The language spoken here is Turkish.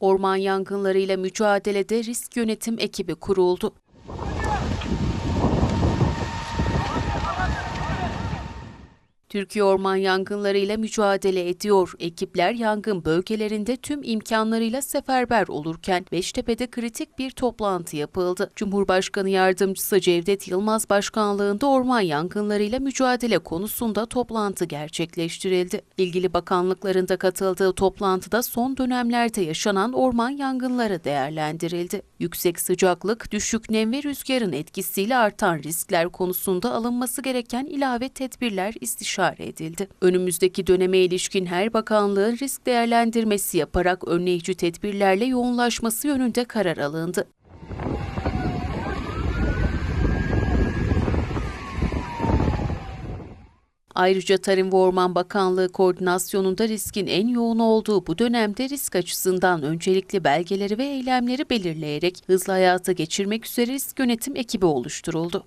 Orman yangınlarıyla mücadelede risk yönetim ekibi kuruldu. Türkiye orman yangınlarıyla mücadele ediyor. Ekipler yangın bölgelerinde tüm imkanlarıyla seferber olurken Beştepe'de kritik bir toplantı yapıldı. Cumhurbaşkanı Yardımcısı Cevdet Yılmaz başkanlığında orman yangınlarıyla mücadele konusunda toplantı gerçekleştirildi. İlgili bakanlıkların da katıldığı toplantıda son dönemlerde yaşanan orman yangınları değerlendirildi. Yüksek sıcaklık, düşük nem ve rüzgarın etkisiyle artan riskler konusunda alınması gereken ilave tedbirler istişare edildi. Önümüzdeki döneme ilişkin her bakanlığın risk değerlendirmesi yaparak önleyici tedbirlerle yoğunlaşması yönünde karar alındı. Ayrıca Tarım ve Orman Bakanlığı koordinasyonunda riskin en yoğun olduğu bu dönemde risk açısından öncelikli belgeleri ve eylemleri belirleyerek hızlı hayata geçirmek üzere risk yönetim ekibi oluşturuldu.